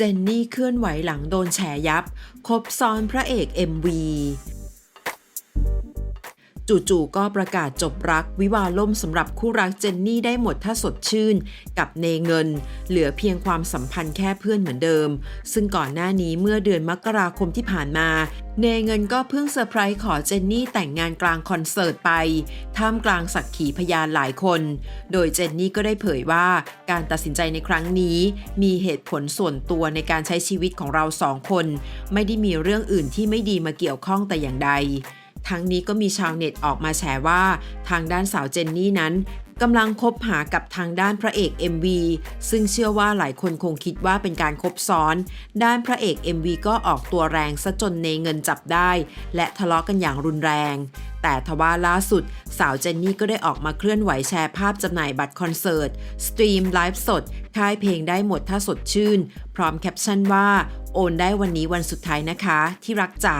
เจนนี่เคลื่อนไหวหลังโดนแฉยับ คบซ้อนพระเอก MV จู่ๆก็ประกาศจบรักวิวาล่มสำหรับคู่รักเจนนี่ได้หมดถ้าสดชื่น กับเนเงิน เหลือเพียงความสัมพันธ์แค่เพื่อนเหมือนเดิม ซึ่งก่อนหน้านี้เมื่อเดือนมกราคมที่ผ่านมา เนเงินก็เพิ่งเซอร์ไพรส์ขอเจนนี่แต่งงานกลางคอนเสิร์ตไป ท่ามกลางสักขีพยานหลายคน โดยเจนนี่ก็ได้เผยว่าการตัดสินใจในครั้งนี้ มีเหตุผลส่วนตัวในการใช้ชีวิตของเราสองคน ไม่ได้มีเรื่องอื่นที่ไม่ดีมาเกี่ยวข้องแต่อย่างใด ทั้งนี้ก็มีชาวเน็ตออกมาแฉว่า ทางด้านสาวเจนนี่นั้นกำลังคบหากับทางด้านพระเอก MV ซึ่งเชื่อว่าหลายคนคงคิดว่าเป็นการคบซ้อน ด้านพระเอก MV ก็ออกตัวแรงซะจนเนเงินจับได้ และทะเลาะกันอย่างรุนแรง แต่ทว่าล่าสุด สาวเจนนี่ก็ได้ออกมาเคลื่อนไหวแชร์ภาพจำหน่ายบัตรคอนเสิร์ต สตรีมไลฟ์สด ค่ายเพลงได้หมดถ้าสดชื่น พร้อมแคปชั่นว่า โอนได้วันนี้วันสุดท้ายนะคะ ที่รักจ๋า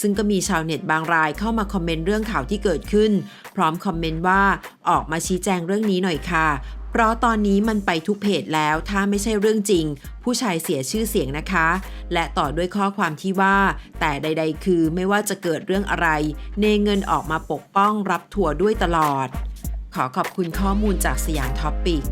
ซึ่งก็มีชาวเน็ตบางรายเข้ามาคอมเมนต์เรื่องข่าวที่เกิดขึ้น พร้อมคอมเมนต์ว่าออกมาชี้แจงเรื่องนี้หน่อยค่ะ เพราะตอนนี้มันไปทุกเพจแล้ว ถ้าไม่ใช่เรื่องจริง ผู้ชายเสียชื่อเสียงนะคะ และต่อด้วยข้อความที่ว่า แต่ใด ๆ คือไม่ว่าจะเกิดเรื่องอะไร เนเงินออกมาปกป้องรับถั่วด้วยตลอด ขอขอบคุณข้อมูลจากสยามท็อปปิก